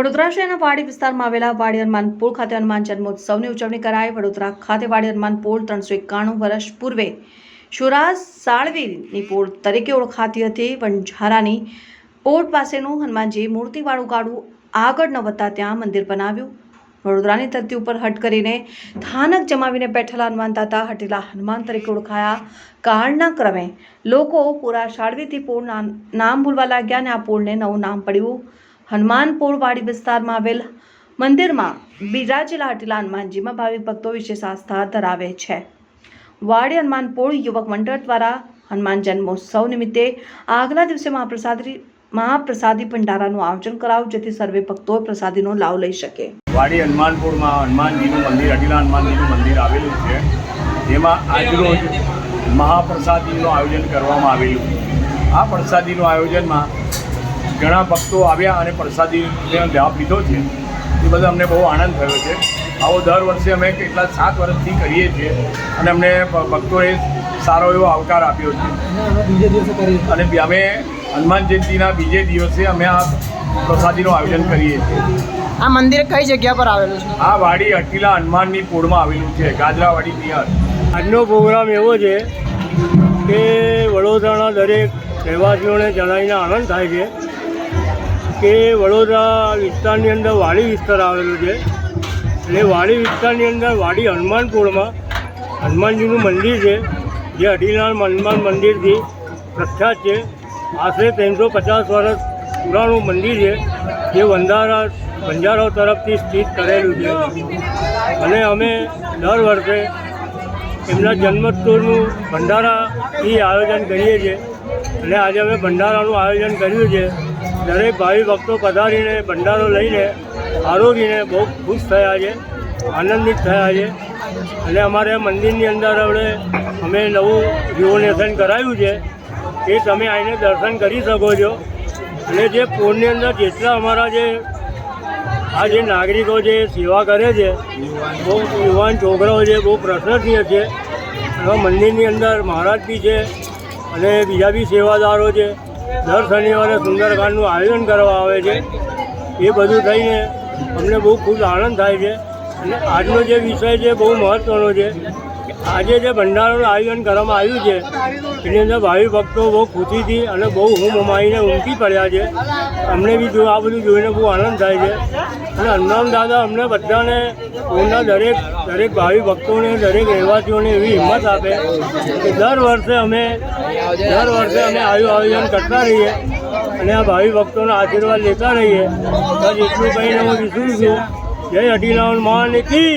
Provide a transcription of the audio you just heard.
વડોદરા શહેરના વાડી વિસ્તારમાં આવેલા વાડી હનુમાન પોળ ખાતે હનુમાન જન્મોત્સવની ઉજવણી કરાઈ. વડોદરા ખાતે વાડી હનુમાન પોળ ત્રણસો એકાણું વર્ષ પૂર્વે શુરાજ સાળવીની પોળ તરીકે ઓળખાતી હતી. વણઝારાની પોર્ટ પાસેનું હનુમાનજી મૂર્તિવાળું ગાડું આગળ ન વધતા ત્યાં મંદિર બનાવ્યું. વડોદરાની ધરતી ઉપર હટ કરીને સ્થાનક જમાવીને બેઠેલા હનુમાન દાતા હટેલા હનુમાન તરીકે ઓળખાયા. કાળના ક્રમે લોકો પૂરા શાળવીથી પોળના નામ ભૂલવા લાગ્યા અને આ પોળને નવું નામ પડ્યું. હનુમાન વાડી વિસ્તારમાં આવેલ મંદિરમાં બિરાજેલા હટેલા હનુમાનજીમાં ભાવિક ભક્તો વિશેષ આસ્થા ધરાવે છે. વાડી હનુમાનપોળ યુવક મંડળ દ્વારા હનુમાન જન્મોત્સવ નિમિત્તે આગલા દિવસે મહાપ્રસાદી મહાપ્રસાદી ભંડારાનું આયોજન કરાયું, જેથી સર્વે ભક્તો પ્રસાદીનો લાભ લઈ શકે. વાડી હનુમાનપુરમાં હનુમાનજીનું મંદિર અડીલા હનુમાનજીનું મંદિર આવેલું છે. જેમાં આજરોજ મહાપ્રસાદીનું આયોજન કરવામાં આવેલું. આ પ્રસાદીનું આયોજનમાં ઘણા ભક્તો આવ્યા અને પ્રસાદીનો લાભ લીધો છે. એ બધા અમને બહુ આનંદ થયો છે. આવો દર વર્ષે અમે કેટલા સાત વર્ષથી કરીએ છીએ અને અમને ભક્તોએ સારો એવો આવકાર આપ્યો છે. બીજે દિવસે અને અમે હનુમાન જયંતિના બીજે દિવસે અમે આ પ્રસાદીનું આયોજન કરીએ છીએ. આ મંદિર કઈ જગ્યા પર આવેલું છે? આ વાડી અટીલા હનુમાનની પોળમાં આવેલું છે ગાજરાવાડી નિયર આજનો પ્રોગ્રામ એવો છે કે વડોદરાના દરેક રહેવાસીઓને જણાવીને આનંદ થાય છે. કે વડોદરા વિસ્તારની અંદર વાડી વિસ્તાર આવેલો છે. એટલે વાડી વિસ્તારની અંદર વાડી હનુમાનપુરમાં હનુમાનજીનું મંદિર છે, જે અઢીલાલ હનુમાન મંદિરથી પ્રખ્યાત છે. આશરે ત્રણસો પચાસ વર્ષ પુરાણું મંદિર છે, જે વંધારા બંજારાઓ તરફથી સ્થિત કરેલું છે. અને અમે દર વર્ષે એમના જન્મોત્સવનું ભંડારાથી આયોજન કરીએ છીએ. અને આજે અમે ભંડારાનું આયોજન કર્યું છે. દરેક ભાવિ ભક્તો પધારીને, ભંડારો લઈને આરોગીને બહુ ખુશ થયા છે, આનંદિત થયા છે. અને અમારે મંદિરની અંદર હવે અમે નવું રિવોલ્યુશન કરાવ્યું છે, એ તમે આવીને દર્શન કરી શકો છો. અને જે પૂરની અંદર જેટલા અમારા જે, આ જે નાગરિકો જે સેવા કરે છે, બહુ યુવાન છોકરાઓ છે, બહુ પ્રશંસનીય છે. અને મંદિરની અંદર મહારાજ બી છે, અને બીજા બી સેવાદારો છે. દર શનિવારે સુંદરકાંડનું આયોજન કરવા આવે છે. એ બધું થઈને અમને બહુ ખૂબ આનંદ થાય છે. અને આજનો જે વિષય છે બહુ મહત્ત્વનો છે. આજે જે ભંડારાનું આયોજન કરવામાં આવ્યું છે, એની અંદર ભાવિ ભક્તો બહુ ખુશીથી અને બહુ હું મમાઈને ઉમટી પડ્યા છે. અમને બી જો આ બધું જોઈને બહુ આનંદ થાય છે. અને હનુમાન દાદા અમને બધાને પૂરના દરેક દરેક ભાવિ ભક્તોને, દરેક રહેવાસીઓને એવી હિંમત આપે કે દર વર્ષે અમે, દર વર્ષે અમે આયુ આયોજન કરતા રહીએ અને આ ભાવિ ભક્તોના આશીર્વાદ લેતા રહીએ. બસ એટલું કહીને હું વિસરું છું. જય અઢીલાલ માન કી